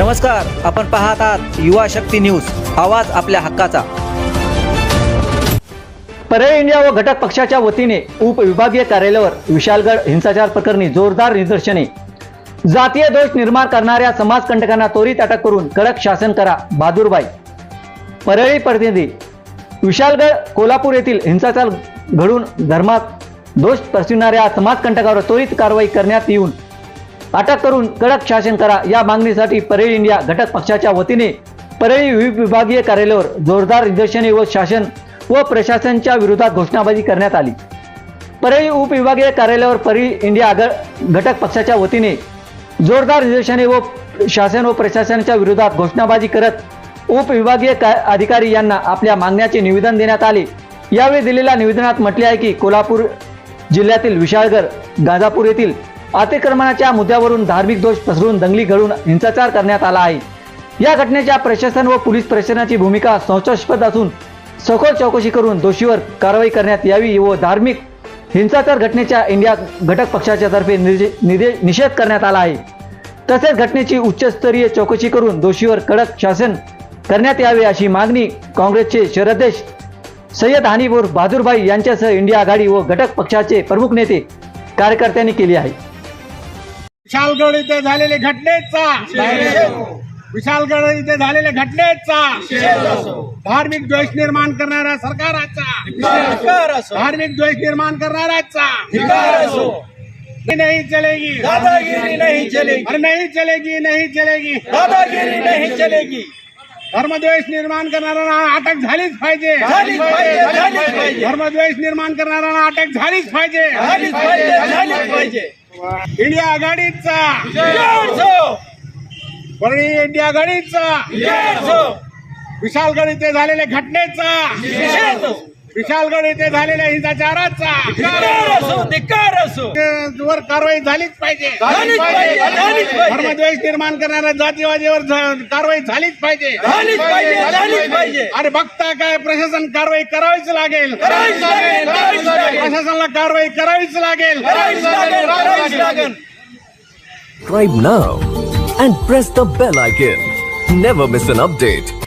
नमस्कार आपण पाहत आहात युवा शक्ती न्यूज आवाज आपल्या हक्काचा. परळी इंडिया व घटक पक्षाच्या वतीने उपविभागीय कार्यालयावर विशालगड हिंसाचार प्रकरणी जोरदार निदर्शने. जातीय दोष निर्माण करणाऱ्या समाजकंटकांना त्वरित अटक करून कडक शासन करा बहादूरबाई. परळी प्रतिनिधी विशालगड कोल्हापूर येथील हिंसाचार घडून धर्मात दोष पसरविणाऱ्या समाजकंटकावर त्वरित कारवाई करण्यात येऊन अटक करून कडक शासन करा. या मागणीसाठी परळी इंडिया घटक पक्षाच्या वतीने परळी विभागीय कार्यालयावर जोरदार निदर्शने व शासन व प्रशासनाच्या विरोधात घोषणाबाजी करण्यात आली. परळी उपविभागीय कार्यालयावर परळी इंडिया आघ- घटक पक्षाच्या वतीने जोरदार निदर्शने व शासन व प्रशासनाच्या विरोधात घोषणाबाजी करत उपविभागीय अधिकारी यांना आपल्या मागण्याचे निवेदन देण्यात आले. यावेळी दिलेल्या निवेदनात म्हटले आहे की कोल्हापूर जिल्ह्यातील विशाळगड गाजापूर येथील अतिक्रमणाच्या मुद्द्यावरून धार्मिक दोष पसरून दंगली घडून हिंसाचार करण्यात आला आहे. या घटनेच्या प्रशासन व पोलीस प्रशासनाची भूमिका संशयास्पद असून सखोल चौकशी करून दोषीवर कारवाई करण्यात यावी व धार्मिक हिंसाचार घटनेच्या इंडिया घटक पक्षाच्या तर्फे निदे- निषेध करण्यात आला आहे. तसेच घटनेची उच्चस्तरीय चौकशी करून दोषीवर कडक शासन करण्यात यावे अशी मागणी काँग्रेसचे शरदेश सय्यद हानिपूर बहादूरभाई यांच्यासह इंडिया आघाडी व घटक पक्षाचे प्रमुख नेते कार्यकर्त्यांनी केली आहे. विशालगड इथे झालेल्या घटनेचा. विशालगड इथे झालेल्या घटनेचा. धार्मिक द्वेष निर्माण करणाऱ्या सरकाराचा. धार्मिक द्वेष निर्माण करणाऱ्याचा. नहीं चलेगी. दादागिरी नहीं चलेगी. अरे नहीं चलेगी नहीं चलेगी. दादागिरी नहीं चलेगी. धर्मद्वेष निर्माण करणाऱ्यांना अटक झालीच पाहिजे. धर्मद्वेष निर्माण करणाऱ्यांना अटक झालीच पाहिजे. झालीच पाहिजे झालीच पाहिजे. इंडिया आघाडीचा. परळी इंडिया आघाडीचा. विशालगड इथे झालेल्या घटनेचा. विशालगड इथे झालेल्या हिंसाचाराचा. वर कारवाई झालीच पाहिजे. धर्मद्वेष निर्माण करणाऱ्या जातीवादीवर कारवाई झालीच पाहिजे. अरे बघता काय प्रशासन कारवाई करावीच लागेल. करावीच लागेल, करावीच लागेल. प्रशासनाला कारवाई करावीच लागेल करावीच लागेल करावीच लागेल subscribe now and press the bell icon. Never miss an update.